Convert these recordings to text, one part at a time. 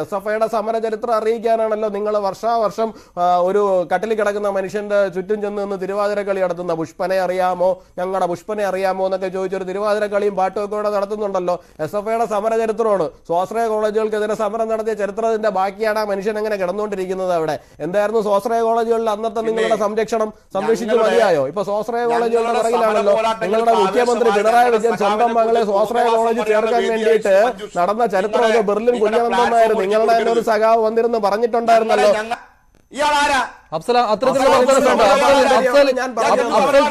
S F ഐയുടെ സമര ചരിത്രം അറിയിക്കാനാണല്ലോ നിങ്ങൾ വർഷാവർഷം ഒരു കട്ടിൽ കിടക്കുന്ന മനുഷ്യന്റെ ചുറ്റും ചെന്ന് നിന്ന് തിരുവാതിര കളി നടത്തുന്ന പുഷ്പനെ അറിയാമോ? ഞങ്ങളുടെ പുഷ്പനെ അറിയാമോ എന്നൊക്കെ ചോദിച്ചൊരു തിരുവാതിര കളിയും പാട്ടും ഒക്കെ ഇവിടെ നടത്തുന്നുണ്ടല്ലോ. എസ് എഫ് ഐയുടെ സമര ചരിത്രമാണ് സ്വാശ്രയ കോളേജുകൾക്കെതിരെ സമരം നടത്തിയ ചരിത്രത്തിന്റെ ബാക്കിയാണ് ആ മനുഷ്യൻ എങ്ങനെ കിടന്നുകൊണ്ടിരിക്കുന്നത് അവിടെ. എന്തായിരുന്നു സ്വാശ്രയ കോളേജുകളിൽ അന്നത്തെ നിങ്ങളുടെ സംരക്ഷണം? സംരക്ഷിച്ചു മതിയായോ? ഇപ്പൊ സ്വാശ്രയ കോളേജുകളുടെ പിറകിലാണല്ലോ നിങ്ങളുടെ മുഖ്യമന്ത്രി പിണറായി വിജയൻ സ്വന്തം മകളെ സ്വാശ്രയ കോളേജ് ചേർക്കാൻ വേണ്ടിയിട്ട് നടന്ന ചരിത്രമൊക്കെ ബെർലിൻ കുഞ്ഞനന്ദനായിരുന്നു നിങ്ങളുടെ തന്നെ ഒരു സഖാവ് വന്നിരുന്ന് പറഞ്ഞിട്ടുണ്ടായിരുന്നല്ലോ. ഇയാളാരാ? അത്തരത്തിലുള്ള അഫ്സൽ ഞാൻ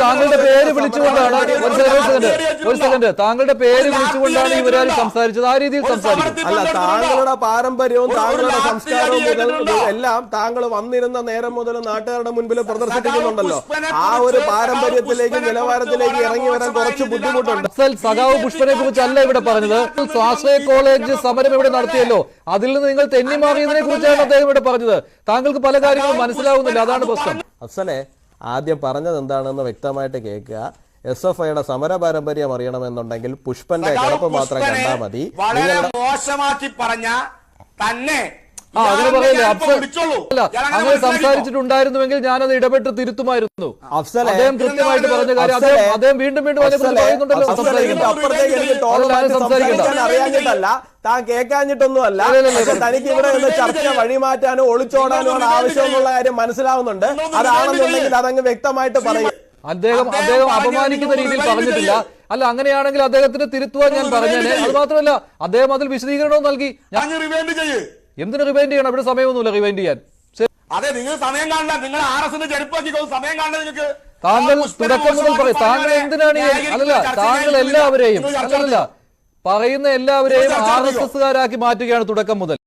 താങ്കളുടെ പേര് വിളിച്ചുകൊണ്ടാണ് ഒരു സെക്കൻഡ് ഒരു സെക്കൻഡ് താങ്കളുടെ പേര് വിളിച്ചുകൊണ്ടാണ് ഇവരാൾ സംസാരിച്ചത്. ആ രീതിയിൽ അല്ല താങ്കളുടെ പാരമ്പര്യവും താങ്കളുടെ സംസ്കാരവും മുതൽ എല്ലാം താങ്കൾ വന്നിരുന്ന നേരം മുതൽ നാട്ടുകാരുടെ മുൻപിൽ പ്രദർശിപ്പിക്കുന്നുണ്ടല്ലോ. ആ ഒരു പാരമ്പര്യത്തിലേക്ക് നിലവാരത്തിലേക്ക് ഇറങ്ങി വരാൻ കുറച്ച് ബുദ്ധിമുട്ടുണ്ട്. അഫ്സൽ സഖാവ് പുഷ്പനെ കുറിച്ചല്ല ഇവിടെ പറഞ്ഞത്. സ്വാശ്രയ കോളേജ് സമരം ഇവിടെ നടത്തിയല്ലോ. അതിൽ നിന്ന് നിങ്ങൾ തെന്നിമാറിയതിനെ കുറിച്ചാണ് അദ്ദേഹം ഇവിടെ പറഞ്ഞത്. താങ്കൾക്ക് പല കാര്യങ്ങളും മനസ്സിലാവുന്നില്ല അതാണ് പ്രശ്നം. അഫ്സലെ ആദ്യം പറഞ്ഞത് എന്താണെന്ന് വ്യക്തമായിട്ട് കേൾക്കുക. എസ് എഫ് ഐയുടെ സമര പാരമ്പര്യം അറിയണമെന്നുണ്ടെങ്കിൽ പുഷ്പന്റെ കിടപ്പ് മാത്രം കണ്ടാൽ മതി. വളരെ മോശമാക്കി പറഞ്ഞ തന്നെ അങ്ങനെ പറയല്ലേ അഫ്സൽ. അല്ല അങ്ങനെ. സംസാരിച്ചിട്ടുണ്ടായിരുന്നുവെങ്കിൽ ഞാനത് ഇടപെട്ട് തിരുത്തുമായിരുന്നു. അദ്ദേഹം കൃത്യമായിട്ട് പറഞ്ഞ കാര്യം അദ്ദേഹം അദ്ദേഹം വീണ്ടും വീണ്ടും അതിനെക്കുറിച്ച് പറയുന്നുണ്ടല്ലോ. സംസാരിക്കണ്ട എനിക്ക് ടോൺ സംസാരിക്കണ്ട. അറിയാഞ്ഞിട്ടല്ല. താൻ കേൾക്കാഞ്ഞിട്ടൊന്നുമല്ല. തനിക്ക് ഇവിടെ നിന്ന് ചർച്ച വഴിമാറ്റാനോ ഒളിച്ചോടാനോ ആവശ്യമെന്നുള്ള കാര്യം മനസ്സിലാവുന്നുണ്ട്. അതാണെന്നുണ്ടെങ്കിൽ അതങ്ങ് വ്യക്തമായിട്ട് പറയും. അദ്ദേഹം അദ്ദേഹം അപമാനിക്കുന്ന രീതിയിൽ പറഞ്ഞിട്ടില്ല. അല്ല അങ്ങനെയാണെങ്കിൽ അദ്ദേഹത്തിന് തിരുത്തുവാൻ ഞാൻ പറഞ്ഞേനെ. അത് മാത്രമല്ല അദ്ദേഹം അതിൽ വിശദീകരണവും നൽകി. ഞാൻ റിവൈൻഡ് ചെയ്യ്. എന്തിനു റിവൈൻഡ് ചെയ്യണം? ഇവിടെ സമയമൊന്നുമില്ല റിവൈൻഡ് ചെയ്യാൻ. അതെ നിങ്ങൾ സമയം കാണില്ല നിങ്ങൾ ആർ എസിന്റെ സമയം കാണില്ല നിങ്ങൾക്ക്. താങ്കൾ തുടക്കം മുതൽ പറയും. താങ്കൾ എന്തിനാണ് അല്ലല്ല താങ്കൾ എല്ലാവരെയും അല്ലല്ല. പറയുന്ന എല്ലാവരെയും ആർ എസ്? എസ്സുകാരാക്കി മാറ്റുകയാണ് തുടക്കം മുതൽ.